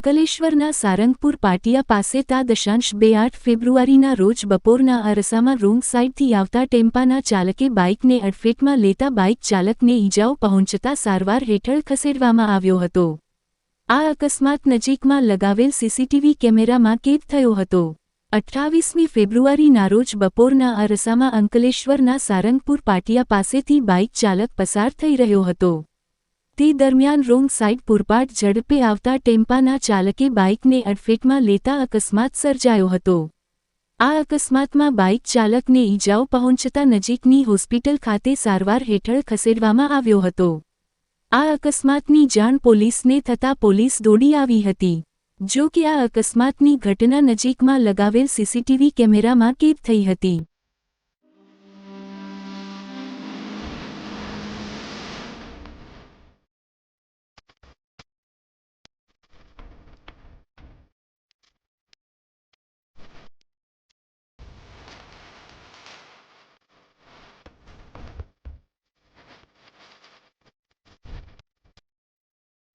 અંકલેશ્વરના સારંગપુર પાટિયા પાસે તા દશાંશ બે આઠ ફેબ્રુઆરીના રોજ બપોરના અરસામાં રોંગ સાઇડથી આવતા ટેમ્પાના ચાલકે બાઇકને અડફેટમાં લેતા બાઇક ચાલકને ઈજાઓ પહોંચતા સારવાર હેઠળ ખસેડવામાં આવ્યો હતો. આ અકસ્માત નજીકમાં લગાવેલ સીસીટીવી કેમેરામાં કેદ થયો હતો. અઠ્ઠાવીસમી ફેબ્રુઆરીના રોજ બપોરના અરસામાં અંકલેશ્વરના સારંગપુર પાટિયા પાસેથી બાઇક ચાલક પસાર થઈ રહ્યો હતો. તે દરમિયાન રોંગ સાઇડ પૂરપાટ ઝડપે આવતા ટેમ્પાના ચાલકે બાઇકને અડફેટમાં લેતા અકસ્માત સર્જાયો હતો. આ અકસ્માતમાં બાઇક ચાલકને ઈજાઓ પહોંચતા નજીકની હોસ્પિટલ ખાતે સારવાર હેઠળ ખસેડવામાં આવ્યો હતો. આ અકસ્માતની જાણ પોલીસને થતાં પોલીસ દોડી આવી હતી. જો કે આ અકસ્માતની ઘટના નજીકમાં લગાવેલ સીસીટીવી કેમેરામાં કેદ થઈ હતી.